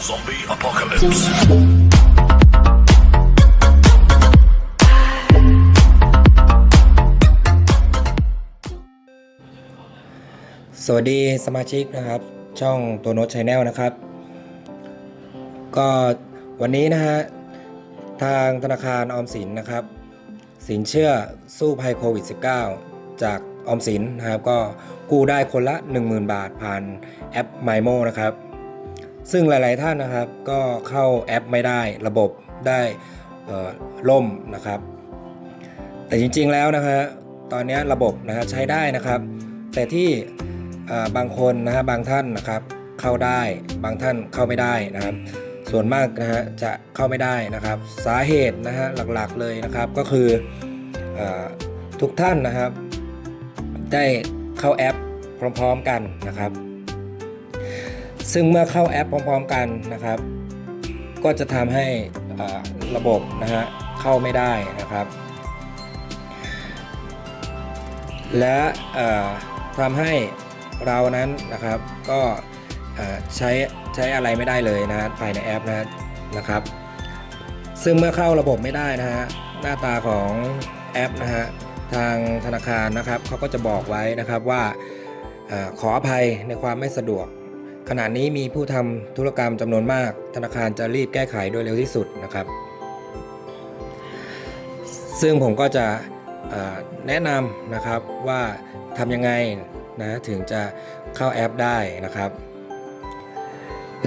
Zombie apocalypse. สวัสดีสมาชิกนะครับ ช่องตัวโน้ตชาแนลนะครับ ก็วันนี้นะฮะ ทางธนาคารออมสินนะครับ สินเชื่อสู้ภัยโควิด -19 จากออมสินนะครับ ก็กู้ได้คนละ 10,000 บาทผ่านแอป m y m o นะครับ ซึ่งหลาย ๆ ท่านนะครับก็เข้าแอปไม่ได้ระบบได้ล่มนะครับ แต่จริง ๆ แล้วนะฮะตอนนี้ระบบนะฮะใช้ได้นะครับ แต่ที่บางคนนะฮะบางท่านนะครับเข้าได้บางท่านเข้าไม่ได้นะครับ ส่วนมากนะฮะจะเข้าไม่ได้นะครับ สาเหตุนะฮะหลักๆเลยนะครับก็คืออทุกท่านนะครับ ได้เข้าแอปพร้อม ๆ กันนะครับ ซึ่งเมื่อเข้าแอปพร้อมๆกันนะครับ ก็จะทำให้ระบบนะฮะเข้าไม่ได้นะครับ และทำให้เรานั้นนะครับก็ใช้ใช้อะไรไม่ได้เลยนะภายในแอปนะนะครับ ซึ่งเมื่อเข้าระบบไม่ได้นะฮะหน้าตาของแอปนะฮะทางธนาคารนะครับเขาก็จะบอกไว้นะครับว่าอขออภัยในความไม่สะดวก ขณะนี้มีผู้ทำธุรกรรมจำนวนมาก ธนาคารจะรีบแก้ไขโดยเร็วที่สุดนะครับ ซึ่งผมก็จะแนะนำนะครับว่าทำยังไงนะถึงจะเข้าแอปได้นะครับ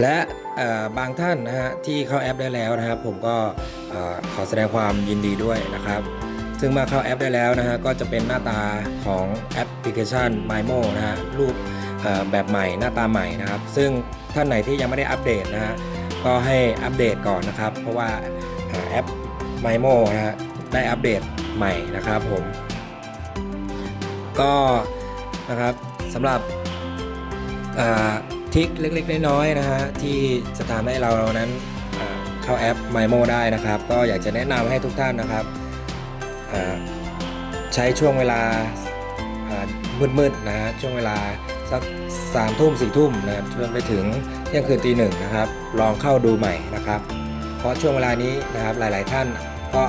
และบางท่านนะฮะที่เข้าแอปได้แล้วนะครับ ผมก็ขอแสดงความยินดีด้วยนะครับ ซึ่งเมาเข้าแอปได้แล้วนะฮะก็จะเป็นหน้าตาของแอปพลิเคชัน MyMo นะฮะรูป แบบใหม่หน้าตาใหม่นะครับ ซึ่งท่านไหนที่ยังไม่ได้อัปเดตนะฮะก็ให้อัปเดตก่อนนะครับ เพราะว่าแอป MyMo นะฮะได้อัปเดตใหม่นะครับผม ก็นะครับสำหรับอ่าทริคเล็กๆน้อยๆนะฮะที่จะทำให้เรานั้นเข้าแอป MyMo ได้นะครับ ก็อยากจะแนะนำให้ทุกท่านนะครับใช้ช่วงเวลามืดๆนะฮะช่วงเวลา สักสามทุ่มสี่ทุ่มนะครับจนไปถึงเที่ยงคืนตีหนึ่งนะครับ ลองเข้าดูใหม่นะครับ เพราะช่วงเวลานี้นะครับหลาย ๆ ท่านก็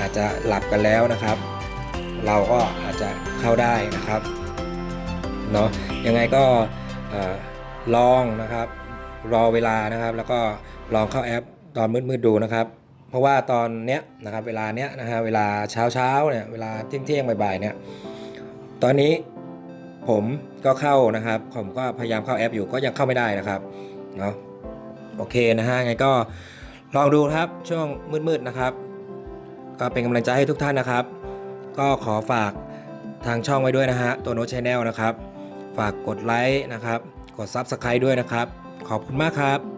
อาจจะหลับกันแล้วนะครับ เราก็อาจจะเข้าได้นะครับเนาะยังไงก็ลองนะครับรอเวลานะครับ แล้วก็ลองเข้าแอปตอนมืดๆดูนะครับ เพราะว่าตอนเนี้ยนะครับเวลาเนี้ยนะฮะเวลาเช้าเช้าเนี่ยเวลาเที่ยงเที่ยงบ่ายๆเนี่ยตอนนี้ ผมก็เข้านะครับ ผมก็พยายามเข้าแอปอยู่ก็ยังเข้าไม่ได้นะครับเนาะโอเคนะฮะไงก็ลองดูครับช่วงมืดๆนะครับ ก็เป็นกำลังใจให้ทุกท่านนะครับ ก็ขอฝากทางช่องไว้ด้วยนะฮะตัวโน้ตชแนลนะครับ ฝากกดไลค์นะครับ กด Subscribe ด้วยนะครับ ขอบคุณมากครับ